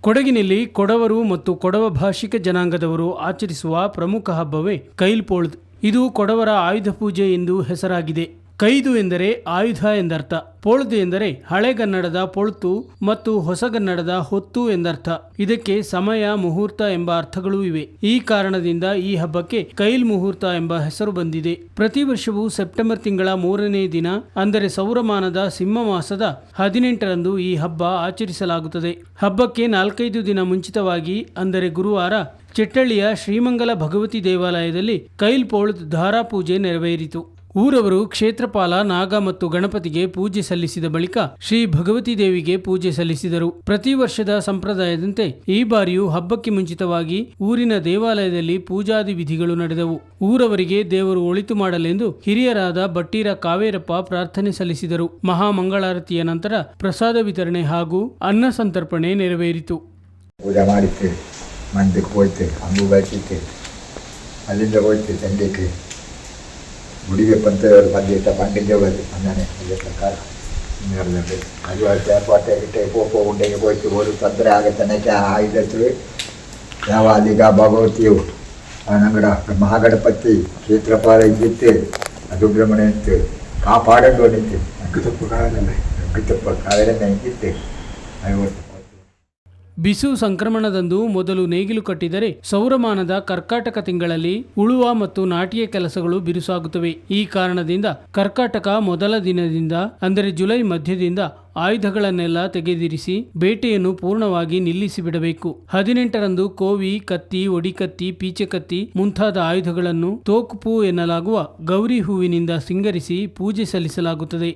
ಕೊಡಗಿನಲ್ಲಿ ಕೊಡವರು ಮತ್ತು ಕೊಡವ ಭಾಷಿಕ ಜನಾಂಗದವರು ಆಚರಿಸುವ ಪ್ರಮುಖ ಹಬ್ಬವೇ ಕೈಲ್ಪೋಳ್ದ್ ಇದು ಕೊಡವರ ಆಯುಧ ಪೂಜೆ ಎಂದು ಹೆಸರಾಗಿದೆ. ಕೈದು ಎಂದರೆ ಆಯುಧ ಎಂದರ್ಥ, ಪೊಳ್ದು ಎಂದರೆ ಹಳೆಗನ್ನಡದ ಪೊಳ್ತು ಮತ್ತು ಹೊಸಗನ್ನಡದ ಹೊತ್ತು ಎಂದರ್ಥ. ಇದಕ್ಕೆ ಸಮಯ, ಮುಹೂರ್ತ ಎಂಬ ಅರ್ಥಗಳೂ ಇವೆ. ಈ ಕಾರಣದಿಂದ ಈ ಹಬ್ಬಕ್ಕೆ ಕೈಲ್ ಮುಹೂರ್ತ ಎಂಬ ಹೆಸರು ಬಂದಿದೆ. ಪ್ರತಿ ವರ್ಷವೂ ಸೆಪ್ಟೆಂಬರ್ ತಿಂಗಳ ಮೂರನೇ ದಿನ, ಅಂದರೆ ಸೌರಮಾನದ ಸಿಂಹ ಮಾಸದ ಹದಿನೆಂಟರಂದು ಈ ಹಬ್ಬ ಆಚರಿಸಲಾಗುತ್ತದೆ. ಹಬ್ಬಕ್ಕೆ ನಾಲ್ಕೈದು ದಿನ ಮುಂಚಿತವಾಗಿ, ಅಂದರೆ ಗುರುವಾರ, ಚಿಟ್ಟಳ್ಳಿಯ ಶ್ರೀಮಂಗಲ ಭಗವತಿ ದೇವಾಲಯದಲ್ಲಿ ಕೈಲ್ಪೋಳ್ದ್ ಧಾರಾ ಪೂಜೆ ನೆರವೇರಿತು. ಊರವರು ಕ್ಷೇತ್ರಪಾಲ ನಾಗ ಮತ್ತು ಗಣಪತಿಗೆ ಪೂಜೆ ಸಲ್ಲಿಸಿದ ಬಳಿಕ ಶ್ರೀ ಭಗವತಿ ದೇವಿಗೆ ಪೂಜೆ ಸಲ್ಲಿಸಿದರು. ಪ್ರತಿ ವರ್ಷದ ಸಂಪ್ರದಾಯದಂತೆ ಈ ಬಾರಿಯೂ ಹಬ್ಬಕ್ಕೆ ಮುಂಚಿತವಾಗಿ ಊರಿನ ದೇವಾಲಯದಲ್ಲಿ ಪೂಜಾದಿ ವಿಧಿಗಳು ನಡೆದವು. ಊರವರಿಗೆ ದೇವರು ಒಳಿತು ಮಾಡಲೆಂದು ಹಿರಿಯರಾದ ಬಟ್ಟೀರ ಕಾವೇರಪ್ಪ ಪ್ರಾರ್ಥನೆ ಸಲ್ಲಿಸಿದರು. ಮಹಾಮಂಗಳಾರತಿಯ ನಂತರ ಪ್ರಸಾದ ವಿತರಣೆ ಹಾಗೂ ಅನ್ನ ಸಂತರ್ಪಣೆ ನೆರವೇರಿತು. ಪೂಜೆ ಮಾಡಿತ್ತೆ ಮಂದಿಗೆ ಹೋಯ್ತೆ ಅಂಬು ಬಯಸಿತ್ತೆ ಅಲ್ಲಿಂದ ಹೋಯ್ತೆ ಗುಡಿಗೆ ಪಂಚದವರು ಬಂದಿಟ್ಟ ಪಂಡಿದ್ದೇವರು ಅಂದಾನೆ ಅದೇ ಪ್ರಕಾರ. ನೆರದಲ್ಲಿ ಅರಿವಾಡ್ತೆ ಕೋಟೆ ಗಿಟ್ಟೆ ಪೋಪೋ ಉಂಡೆಗೆ ಹೋಯ್ತು ಹೋದ್ರು ತೊಂದರೆ ಆಗತ್ತನಕ್ಕೆ ಆಯುಧತ್ತು ಯಾವ ಅಲ್ಲಿಗ ಭಗವತಿಯು? ನಂಗಡ ಮಹಾಗಣಪತಿ ಕ್ಷೇತ್ರಪಾಲ ಇದ್ದಿತ್ತು ಸುಬ್ರಹ್ಮಣ್ಯ ಇತ್ತು ಕಾಪಾಡೋದು ನಿಂತು. ಅಗ್ಗತಪ್ಪ ಕಾಲದಲ್ಲಿ ಅಗ್ಗತಪ್ಪ ಕಾವೇರನ್ನ ಇದ್ದಿತ್ತು ಐವತ್ತು. ಬಿಸು ಸಂಕ್ರಮಣದಂದು ಮೊದಲು ನೇಗಿಲು ಕಟ್ಟಿದರೆ ಸೌರಮಾನದ ಕರ್ಕಾಟಕ ತಿಂಗಳಲ್ಲಿ ಉಳುವ ಮತ್ತು ನಾಟಿಯ ಕೆಲಸಗಳು ಬಿರುಸಾಗುತ್ತವೆ. ಈ ಕಾರಣದಿಂದ ಕರ್ಕಾಟಕ ಮೊದಲ ದಿನದಿಂದ, ಅಂದರೆ ಜುಲೈ ಮಧ್ಯದಿಂದ ಆಯುಧಗಳನ್ನೆಲ್ಲ ತೆಗೆದಿರಿಸಿ ಬೇಟೆಯನ್ನು ಪೂರ್ಣವಾಗಿ ನಿಲ್ಲಿಸಿ ಬಿಡಬೇಕು ಹದಿನೆಂಟರಂದು ಕೋವಿ, ಕತ್ತಿ, ಒಡಿಕತ್ತಿ, ಪೀಚೆಕತ್ತಿ ಮುಂತಾದ ಆಯುಧಗಳನ್ನು ತೋಕುಪು ಎನ್ನಲಾಗುವ ಗೌರಿ ಹೂವಿನಿಂದ ಸಿಂಗರಿಸಿ ಪೂಜೆ ಸಲ್ಲಿಸಲಾಗುತ್ತದೆ.